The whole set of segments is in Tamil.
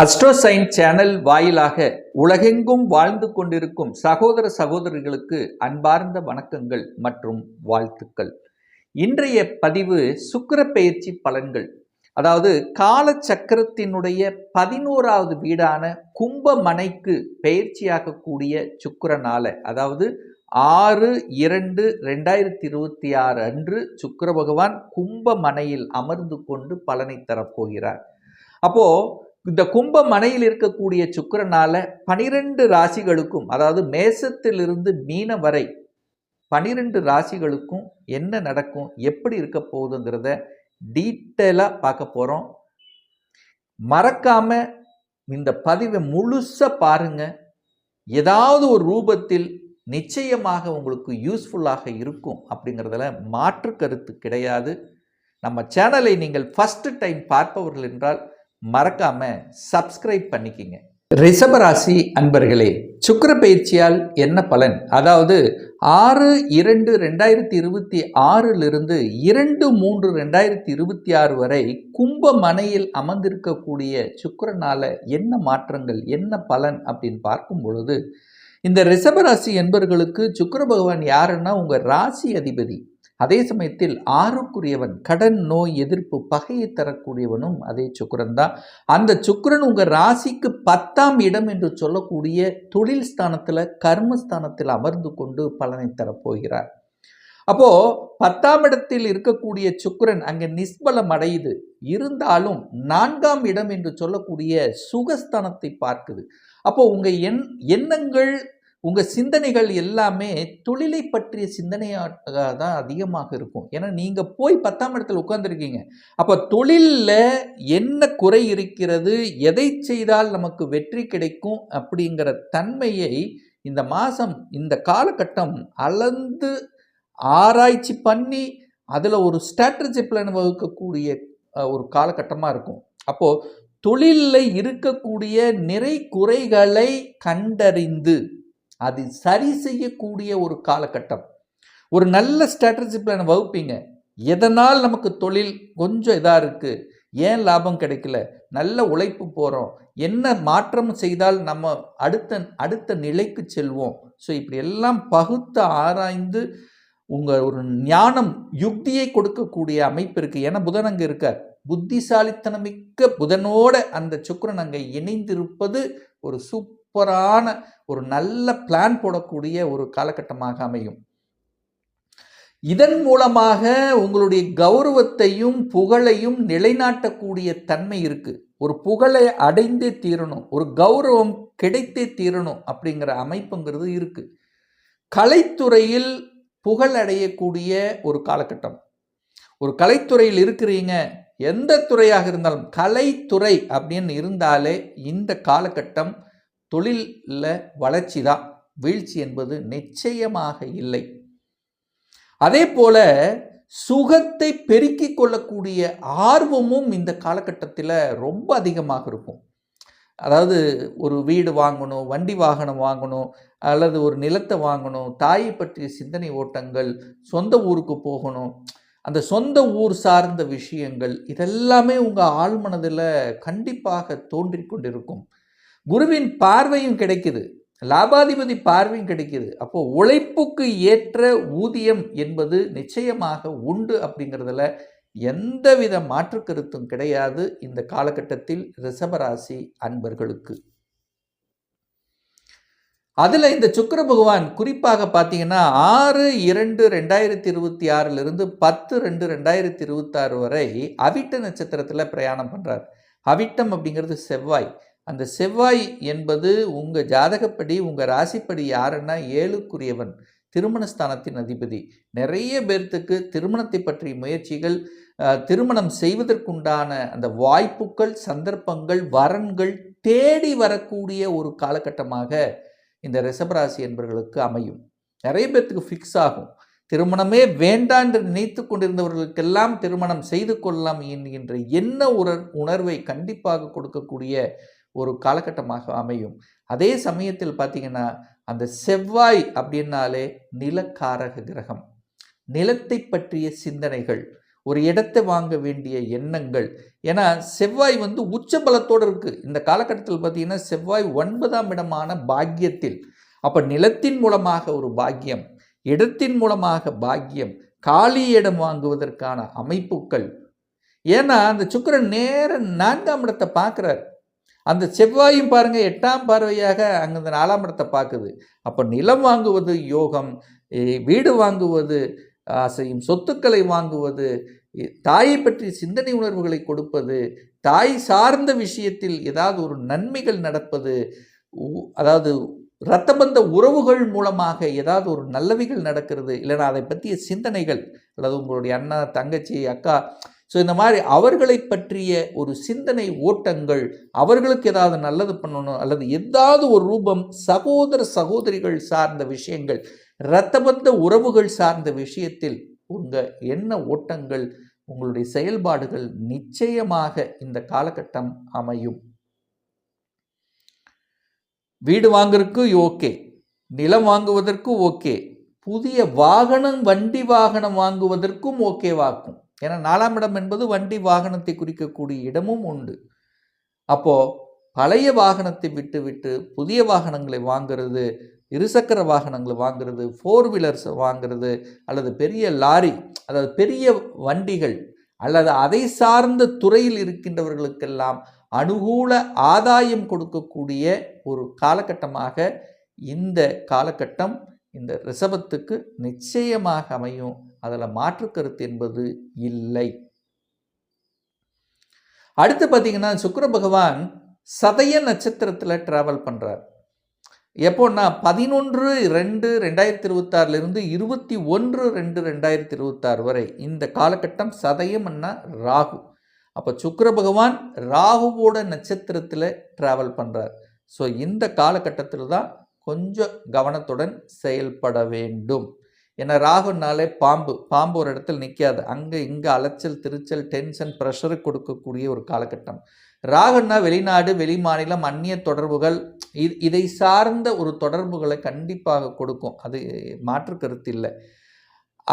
அஸ்ட்ரோசைன் சேனல் வாயிலாக உலகெங்கும் வாழ்ந்து கொண்டிருக்கும் சகோதர சகோதரிகளுக்கு அன்பார்ந்த வணக்கங்கள் மற்றும் வாழ்த்துக்கள். இன்றைய பதிவு சுக்கர பயிற்சி பலன்கள். அதாவது காலச்சக்கரத்தினுடைய பதினோராவது வீடான கும்பமனைக்கு பயிற்சியாகக்கூடிய சுக்கரனால அதாவது ஆறு இரண்டு ரெண்டாயிரத்தி இருபத்தி ஆறு அன்று சுக்கர பகவான் கும்பமனையில் அமர்ந்து கொண்டு பலனை தரப்போகிறார். அப்போது இந்த கும்ப மனையில் இருக்கக்கூடிய சுக்கிரனால பனிரெண்டு ராசிகளுக்கும் அதாவது மேசத்திலிருந்து மீன வரை பனிரெண்டு ராசிகளுக்கும் என்ன நடக்கும் எப்படி இருக்க போகுதுங்கிறத டீட்டெயிலாக பார்க்க போகிறோம் மறக்காம இந்த பதிவை முழுசாக பாருங்க. ஏதாவது ஒரு ரூபத்தில் நிச்சயமாக உங்களுக்கு யூஸ்ஃபுல்லாக இருக்கும் அப்படிங்கிறதுல மாற்று கருத்து கிடையாது. நம்ம சேனலை நீங்கள் ஃபஸ்ட்டு டைம் பார்ப்பவர்கள் என்றால் மறக்காம சப்ஸ்கிரைப் பண்ணிக்கிங்க. ரிஷபராசி அன்பர்களே சுக்கர பயிற்சியால் என்ன பலன்? அதாவது ஆறு இரண்டு ரெண்டாயிரத்தி இருபத்தி ஆறிலிருந்து இரண்டு மூன்று ரெண்டாயிரத்தி இருபத்தி ஆறு வரை கும்ப மனையில் அமர்ந்திருக்கக்கூடிய சுக்கரனால் என்ன மாற்றங்கள் என்ன பலன் அப்படின்னு பார்க்கும் பொழுது இந்த ரிஷபராசி என்பர்களுக்கு சுக்கர பகவான் யாருன்னா உங்கள் ராசி அதிபதி. அதே சமயத்தில் ஆறுக்குரியவன் கடன் நோய் எதிர்ப்பு பகையை தரக்கூடியவனும் அதே சுக்கரன் தான். அந்த சுக்கிரன் உங்கள் ராசிக்கு பத்தாம் இடம் என்று சொல்லக்கூடிய தொழில் ஸ்தானத்தில் கர்மஸ்தானத்தில் அமர்ந்து கொண்டு பலனை தரப்போகிறார். அப்போது பத்தாம் இடத்தில் இருக்கக்கூடிய சுக்கிரன் அங்கே நிஸ்பலம் அடையுது. இருந்தாலும் நான்காம் இடம் என்று சொல்லக்கூடிய சுகஸ்தானத்தை பார்க்குது. அப்போது உங்கள் எண் எண்ணங்கள் உங்கள் சிந்தனைகள் எல்லாமே தொழிலை பற்றிய சிந்தனையாக தான் அதிகமாக இருக்கும். ஏன்னா நீங்கள் போய் பத்தாம் இடத்துல உட்காந்துருக்கீங்க அப்போ தொழிலில் என்ன குறை இருக்கிறது எதை செய்தால் நமக்கு வெற்றி கிடைக்கும் அப்படிங்கிற தன்மையை இந்த மாதம் இந்த காலகட்டம் அளந்து ஆராய்ச்சி பண்ணி அதில் ஒரு ஸ்ட்ராட்டஜி பிளான் வகுக்கக்கூடிய ஒரு காலகட்டமாக இருக்கும். அப்போது தொழிலில் இருக்கக்கூடிய நிறை குறைகளை கண்டறிந்து அது சரி செய்யக்கூடிய ஒரு காலகட்டம். ஒரு நல்ல ஸ்ட்ராட்டஜி பிளான் வகுப்பீங்க. எதனால் நமக்கு தொழில் கொஞ்சம் இதாக இருக்குது ஏன் லாபம் கிடைக்கல? நல்ல உழைப்பு போகிறோம் என்ன மாற்றம் செய்தால் நம்ம அடுத்த அடுத்த நிலைக்கு செல்வோம்? ஸோ இப்படி எல்லாம் பகுத்து ஆராய்ந்து உங்கள் ஒரு ஞானம் யுக்தியை கொடுக்கக்கூடிய அமைப்பு இருக்குது ஏன்னா புதன் அங்கே இருக்கார். புத்திசாலித்தனமிக்க புதனோட அந்த சுக்கரன் அங்கே இணைந்திருப்பது ஒரு சூப்பரான ஒரு நல்ல பிளான் போடக்கூடிய ஒரு காலகட்டமாக அமையும். இதன் மூலமாக உங்களுடைய கௌரவத்தையும் புகழையும் நிலைநாட்டக்கூடிய தன்மை இருக்கு. ஒரு புகழை அடைந்தே தீரணும் ஒரு கௌரவம் கிடைத்தே தீரணும் அப்படிங்கிற அமைப்புங்கிறது இருக்கு. கலைத்துறையில் புகழ் அடையக்கூடிய ஒரு காலகட்டம். ஒரு கலைத்துறையில் இருக்கிறீங்க எந்த துறையாக இருந்தாலும் கலைத்துறை அப்படின்னு இருந்தாலே இந்த காலகட்டம் தொழிலில் வளர்ச்சி தான். வீழ்ச்சி என்பது நிச்சயமாக இல்லை. அதே போல சுகத்தை பெருக்கிக் கொள்ளக்கூடிய ஆர்வமும் இந்த காலகட்டத்தில் ரொம்ப அதிகமாக இருக்கும். அதாவது ஒரு வீடு வாங்கணும் வண்டி வாகனம் வாங்கணும் அல்லது ஒரு நிலத்தை வாங்கணும் தாயை பற்றிய சிந்தனை ஓட்டங்கள் சொந்த ஊருக்கு போகணும் அந்த சொந்த ஊர் சார்ந்த விஷயங்கள் இதெல்லாமே உங்கள் ஆழ்மனதில் கண்டிப்பாக தோன்றி கொண்டிருக்கும். குருவின் பார்வையும் கிடைக்குது. லாபாதிபதி பார்வையும் கிடைக்குது. அப்போ உழைப்புக்கு ஏற்ற ஊதியம் என்பது நிச்சயமாக உண்டு அப்படிங்கிறதுல எந்தவித மாற்று கருத்தும் கிடையாது இந்த காலகட்டத்தில் ரிஷபராசி அன்பர்களுக்கு. அதில் இந்த சுக்கர பகவான் குறிப்பாக பார்த்தீங்கன்னா ஆறு இரண்டு ரெண்டாயிரத்தி இருபத்தி ஆறிலிருந்து பத்து ரெண்டு ரெண்டாயிரத்தி இருபத்தாறு வரை அவிட்ட நட்சத்திரத்தில் பிரயாணம் பண்ணுறார் அவிட்டம் அப்படிங்கிறது செவ்வாய். அந்த செவ்வாய் என்பது உங்கள் ஜாதகப்படி உங்கள் ராசிப்படி யாருன்னா ஏழுக்குரியவன் திருமணஸ்தானத்தின் அதிபதி. நிறைய பேர்த்துக்கு திருமணத்தை பற்றிய முயற்சிகள் திருமணம் செய்வதற்குண்டான அந்த வாய்ப்புகள் சந்தர்ப்பங்கள் வரன்கள் தேடி வரக்கூடிய ஒரு காலகட்டமாக இந்த ரிஷபராசி என்பவர்களுக்கு அமையும். நிறைய பேர்த்துக்கு ஃபிக்ஸ் ஆகும். திருமணமே வேண்டாம் என்று நினைத்து கொண்டிருந்தவர்களுக்கெல்லாம் திருமணம் செய்து கொள்ளலாம் என்கின்ற என்ன உணர்வை கண்டிப்பாக கொடுக்கக்கூடிய ஒரு காலகட்டமாக அமையும். அதே சமயத்தில் பார்த்தீங்கன்னா அந்த செவ்வாய் அப்படின்னாலே நிலக்காரக கிரகம். நிலத்தை பற்றிய சிந்தனைகள் ஒரு இடத்தை வாங்க வேண்டிய எண்ணங்கள். ஏன்னா செவ்வாய் வந்து உச்ச பலத்தோடு இருக்குது இந்த காலகட்டத்தில் பார்த்திங்கன்னா செவ்வாய் ஒன்பதாம் இடமான பாக்கியத்தில். அப்போ நிலத்தின் மூலமாக ஒரு பாக்கியம் இடத்தின் மூலமாக பாக்கியம் காலி இடம் வாங்குவதற்கான அமைப்புகள். ஏன்னா அந்த சுக்கரன் நேர நான்காம் இடத்தை பார்க்குறார். அந்த செவ்வாயும் பாருங்கள் எட்டாம் பார்வையாக அங்கே இந்த நாலாம் இடத்தை பார்க்குது. அப்போ நிலம் வாங்குவது யோகம் வீடு வாங்குவது ஆசையும் சொத்துக்களை வாங்குவது தாயை பற்றி சிந்தனை உணர்வுகளை கொடுப்பது தாய் சார்ந்த விஷயத்தில் ஏதாவது ஒரு நன்மைகள் நடப்பது உ- அதாவது இரத்தபந்த உறவுகள் மூலமாக ஏதாவது ஒரு நல்லவைகள் நடக்கிறது இல்லைனா அதை பற்றிய சிந்தனைகள் அல்லது உங்களுடைய அண்ணா தங்கச்சி அக்கா ஸோ இந்த மாதிரி அவர்களை பற்றிய ஒரு சிந்தனை ஓட்டங்கள் அவர்களுக்கு ஏதாவது நல்லது பண்ணணும் அல்லது ஏதாவது ஒரு ரூபம் சகோதர சகோதரிகள் சார்ந்த விஷயங்கள் இரத்தபந்த உறவுகள் சார்ந்த விஷயத்தில் உங்கள் என்ன ஓட்டங்கள் உங்களுடைய செயல்பாடுகள் நிச்சயமாக இந்த காலகட்டம் அமையும். வீடு வாங்குறதுக்கு ஓகே நிலம் வாங்குவதற்கு ஓகே புதிய வாகனம் வண்டி வாகனம் வாங்குவதற்கும் ஓகேவாக்கும் ஏன்னா நாலாம் இடம் என்பது வண்டி வாகனத்தை குறிக்கக்கூடிய இடமும் உண்டு. அப்போ பழைய வாகனத்தை விட்டு விட்டு புதிய வாகனங்களை வாங்குறது இருசக்கர வாகனங்களை வாங்குறது ஃபோர் வீலர்ஸ் வாங்குறது அல்லது பெரிய லாரி அதாவது பெரிய வண்டிகள் அல்லது அதை சார்ந்த துறையில் இருக்கின்றவர்களுக்கெல்லாம் அனுகூல ஆதாயம் கொடுக்கக்கூடிய ஒரு காலகட்டமாக இந்த காலகட்டம் இந்த ரிசபத்துக்கு நிச்சயமாக அமையும். அதில் மாற்று கருத்து என்பது இல்லை. அடுத்து பார்த்தீங்கன்னா சுக்கர பகவான் சதய நட்சத்திரத்தில் ட்ராவல் பண்ணுறார் எப்போன்னா பதினொன்று ரெண்டு ரெண்டாயிரத்தி இருபத்தாறுலேருந்து இருபத்தி ஒன்று ரெண்டு ரெண்டாயிரத்தி இருபத்தாறு வரை இந்த காலகட்டம் சதயம்னா ராகு. அப்போ சுக்கர பகவான் ராகுவோட நட்சத்திரத்தில் ட்ராவல் பண்ணுறார் ஸோ இந்த காலகட்டத்தில் தான் கொஞ்சம் கவனத்துடன் செயல்பட வேண்டும். ஏன்னா ராகுனாலே பாம்பு பாம்பு ஒரு இடத்துல நிற்காது அங்கே இங்கே அலைச்சல் திருச்சல் டென்ஷன் ப்ரெஷரு கொடுக்கக்கூடிய ஒரு காலகட்டம். ராகுன்னா வெளிநாடு வெளிமாநிலம் அந்நிய தொடர்புகள் இது இதை சார்ந்த ஒரு தொடர்புகளை கண்டிப்பாக கொடுக்கும். அது மாற்று கருத்து இல்லை.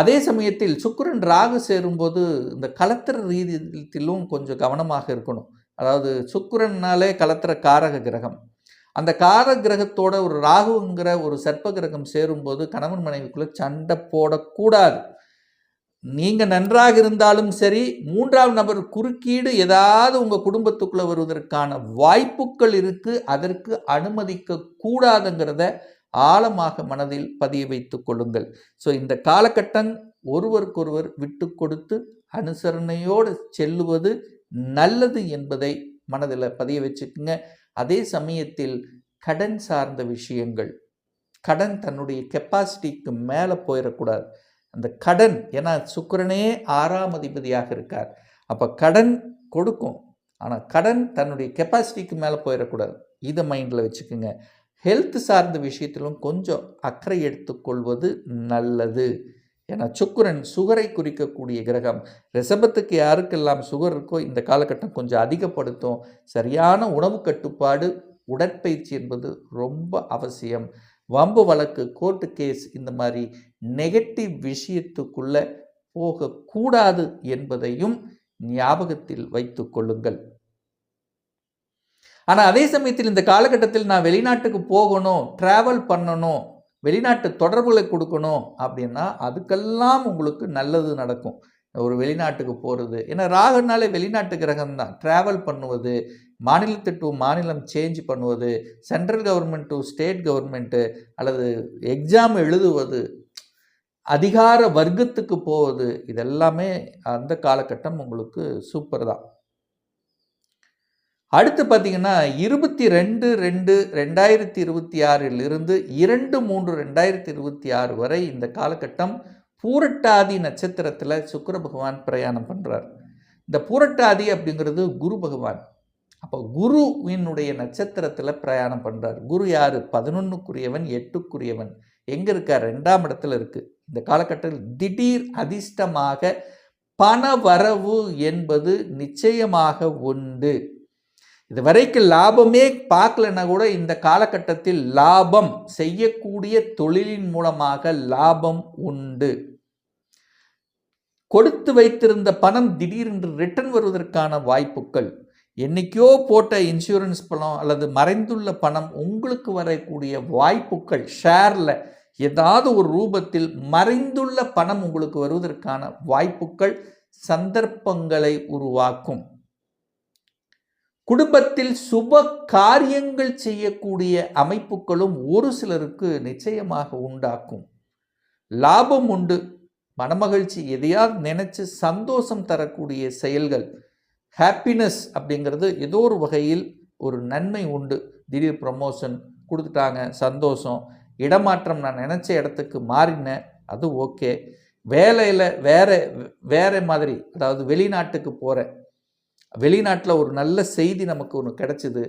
அதே சமயத்தில் சுக்கிரன் ராகு சேரும்போது இந்த கலத்திர ரீதியிலும் கொஞ்சம் கவனமாக இருக்கணும். அதாவது சுக்கிரன்னாலே கலத்திர காரக கிரகம். அந்த கார கிரகத்தோட ஒரு ராகுங்கிற ஒரு சர்ப்ப கிரகம் சேரும்போது கணவன் மனைவிக்குள்ள சண்டை போடக்கூடாது. நீங்கள் நன்றாக இருந்தாலும் சரி மூன்றாம் நபர் குறுக்கீடு ஏதாவது உங்கள் குடும்பத்துக்குள்ளே வருவதற்கான வாய்ப்புகள் இருக்குது அதற்கு அனுமதிக்க கூடாதுங்கிறத ஆழமாக மனதில் பதிய வைத்து கொள்ளுங்கள். ஸோ இந்த காலகட்டம் ஒருவருக்கொருவர் விட்டு கொடுத்து அனுசரணையோடு செல்லுவது நல்லது என்பதை மனதில் பதிய வச்சுக்குங்க. அதே சமயத்தில் கடன் சார்ந்த விஷயங்கள் கடன் தன்னுடைய கெப்பாசிட்டிக்கு மேலே போயிடக்கூடாது அந்த கடன் ஏன்னா சுக்கரனே ஆறாம் அதிபதியாக இருக்கார். அப்போ கடன் கொடுக்கும். ஆனால் கடன் தன்னுடைய கெப்பாசிட்டிக்கு மேலே போயிடக்கூடாது இதை மைண்டில் வச்சுக்கோங்க. ஹெல்த் சார்ந்த விஷயத்திலும் கொஞ்சம் அக்கறை எடுத்துக்கொள்வது நல்லது. ஏன்னா சுக்கரன் சுகரை குறிக்கக்கூடிய கிரகம். ரிசபத்துக்கு யாருக்கெல்லாம் சுகர் இருக்கோ இந்த காலகட்டம் கொஞ்சம் அதிகப்படுத்தும். சரியான உணவு கட்டுப்பாடு உடற்பயிற்சி என்பது ரொம்ப அவசியம். வம்பு வழக்கு கோர்ட்டு கேஸ் இந்த மாதிரி நெகட்டிவ் விஷயத்துக்குள்ளே போகக்கூடாது என்பதையும் ஞாபகத்தில் வைத்து கொள்ளுங்கள். ஆனால் அதே சமயத்தில் இந்த காலகட்டத்தில் நான் வெளிநாட்டுக்கு போகணும் ட்ராவல் பண்ணணும் வெளிநாட்டு தொடர்புகளை கொடுக்கணும் அப்படின்னா அதுக்கெல்லாம் உங்களுக்கு நல்லது நடக்கும். ஒரு வெளிநாட்டுக்கு போகிறது ஏன்னா ராகுனாலே வெளிநாட்டு கிரகம் தான். ட்ராவல் பண்ணுவது மாநிலத்து டு மாநிலம் சேஞ்ச் பண்ணுவது central government to state government அல்லது எக்ஸாம் எழுதுவது அதிகார வர்க்கத்துக்கு போவது இதெல்லாமே அந்த காலகட்டம் உங்களுக்கு சூப்பர் தான். அடுத்து பார்த்தீங்கன்னா இருபத்தி ரெண்டு ரெண்டு ரெண்டாயிரத்தி இருபத்தி ஆறிலிருந்து இரண்டு மூன்று ரெண்டாயிரத்தி இருபத்தி ஆறு வரை இந்த காலகட்டம் பூரட்டாதி நட்சத்திரத்தில் சுக்கர பகவான் பிரயாணம் பண்ணுறார் இந்த பூரட்டாதி அப்படிங்கிறது குரு பகவான். அப்போ குருவினுடைய நட்சத்திரத்தில் பிரயாணம் பண்ணுறார் குரு யார்? பதினொன்றுக்குரியவன் எட்டுக்குரியவன். எங்கே இருக்கார்? ரெண்டாம் இடத்துல இருக்குது இந்த காலகட்டத்தில் திடீர் அதிர்ஷ்டமாக பண வரவு என்பது நிச்சயமாக உண்டு. இது வரைக்கும் லாபமே பார்க்கலன்னா கூட இந்த காலகட்டத்தில் லாபம் செய்யக்கூடிய தொழிலின் மூலமாக லாபம் உண்டு. கொடுத்து வைத்திருந்த பணம் திடீரென்று ரிட்டர்ன் வருவதற்கான வாய்ப்புகள். என்னைக்கோ போட்ட இன்சூரன்ஸ் பணம் அல்லது மறைந்துள்ள பணம் உங்களுக்கு வரக்கூடிய வாய்ப்புகள் ஷேரில் ஏதாவது ஒரு ரூபத்தில் மறைந்துள்ள பணம் உங்களுக்கு வருவதற்கான வாய்ப்புகள் சந்தர்ப்பங்களை உருவாக்கும். குடும்பத்தில் சுப காரியங்கள் செய்யக்கூடிய அமைப்புகளும் ஒரு சிலருக்கு நிச்சயமாக உண்டாக்கும். லாபம் உண்டு. மனமகிழ்ச்சி எதையாவது நினைச்சு சந்தோஷம் தரக்கூடிய செயல்கள். ஹாப்பினஸ் அப்படிங்கிறது ஏதோ ஒரு வகையில் ஒரு நன்மை உண்டு. திடீர் ப்ரமோஷன் கொடுத்துட்டாங்க சந்தோஷம். இடமாற்றம் நான் நினச்ச இடத்துக்கு மாறினேன் அது ஓகே வேலையில் வேறு வேறு மாதிரி அதாவது வெளிநாட்டுக்கு போகிறேன் வெளிநாட்டில் ஒரு நல்ல செய்தி நமக்கு ஒன்று கிடச்சிது.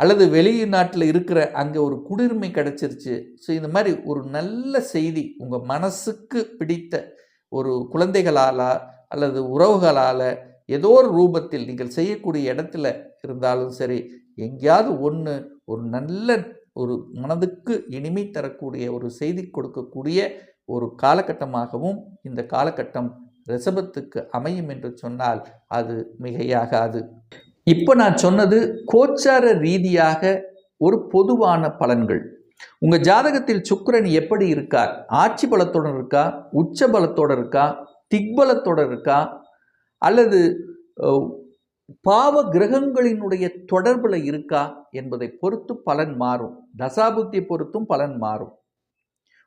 அல்லது வெளிநாட்டில் இருக்கிற அங்கே ஒரு குடியுரிமை கிடச்சிருச்சு. ஸோ இந்த மாதிரி ஒரு நல்ல செய்தி உங்கள் மனசுக்கு பிடித்த ஒரு குழந்தைகளால் அல்லது உறவுகளால் ஏதோ ஒரு ரூபத்தில் நீங்கள் செய்யக்கூடிய இடத்துல இருந்தாலும் சரி எங்கேயாவது ஒன்று ஒரு நல்ல ஒரு மனதுக்கு இனிமை தரக்கூடிய ஒரு செய்தி கொடுக்கக்கூடிய ஒரு காலகட்டமாகவும் இந்த காலகட்டம் ரிஷபத்துக்கு அமையும் என்று சொன்னால் அது மிகையாகாது. இப்போ நான் சொன்னது கோச்சார ரீதியாக ஒரு பொதுவான பலன்கள். உங்கள் ஜாதகத்தில் சுக்கரன் எப்படி இருக்கார்? ஆட்சி பலத்தோடு இருக்கா? உச்ச பலத்தோடு இருக்கா? திக்பலத்தோடு இருக்கா? அல்லது பாவ கிரகங்களினுடைய தொடர்பில் இருக்கா? என்பதை பொறுத்து பலன் மாறும். தசாபுத்தியை பொறுத்தும் பலன் மாறும்.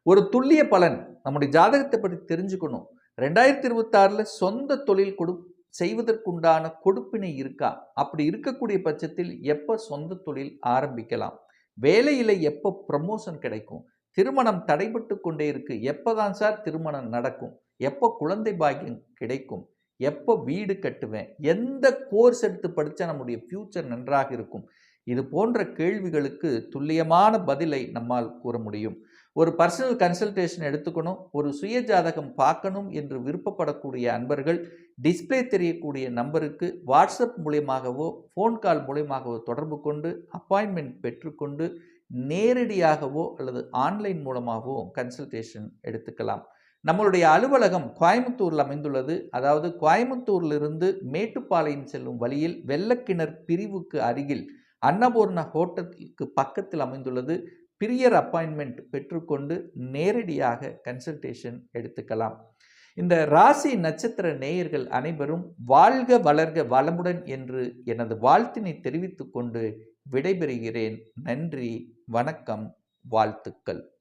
ஒரு துல்லிய பலன். நம்முடைய ஜாதகத்தை பற்றி தெரிஞ்சுக்கணும். ரெண்டாயிரத்தி இருபத்தாறில் சொந்த தொழில் கொடு செய்வதற்குண்டான கொடுப்பினை இருக்கா? அப்படி இருக்கக்கூடிய பட்சத்தில் எப்போ சொந்த தொழில் ஆரம்பிக்கலாம்? வேலையில் எப்போ ப்ரமோஷன் கிடைக்கும்? திருமணம் தடைபட்டு கொண்டே இருக்கு. எப்போதான் சார் திருமணம் நடக்கும்? எப்போ குழந்தை பாக்கியம் கிடைக்கும்? எப்போ வீடு கட்டுவேன்? எந்த கோர்ஸ் எடுத்து படித்தா நம்முடைய ஃப்யூச்சர் நன்றாக இருக்கும்? இது போன்ற கேள்விகளுக்கு துல்லியமான பதிலை நம்மால் கூற முடியும். ஒரு பர்சனல் கன்சல்டேஷன் எடுத்துக்கணும் ஒரு சுய ஜாதகம் பார்க்கணும் என்று விருப்பப்படக்கூடிய அன்பர்கள் டிஸ்ப்ளே தெரியக்கூடிய நம்பருக்கு வாட்ஸ்அப் மூலியமாகவோ ஃபோன் கால் மூலியமாகவோ தொடர்பு கொண்டு அப்பாயின்மெண்ட் பெற்றுக்கொண்டு நேரடியாகவோ அல்லது ஆன்லைன் மூலமாகவோ கன்சல்டேஷன் எடுத்துக்கலாம். நம்மளுடைய அலுவலகம் கோயம்புத்தூரில் அமைந்துள்ளது. அதாவது கோயம்புத்தூரிலிருந்து மேட்டுப்பாளையம் செல்லும் வழியில் வெள்ளக்கிணர் பிரிவுக்கு அருகில் அன்னபூர்ணா ஹோட்டலுக்கு பக்கத்தில் அமைந்துள்ளது. பிரியர் அப்பாயின்மெண்ட் பெற்றுக்கொண்டு நேரடியாக கன்சல்டேஷன் எடுத்துக்கலாம். இந்த ராசி நட்சத்திர நேயர்கள் அனைவரும் வாழ்க வளர்க வளமுடன் என்று எனது வாழ்த்தினை தெரிவித்துக்கொண்டு விடைபெறுகிறேன். நன்றி வணக்கம் வாழ்த்துக்கள்.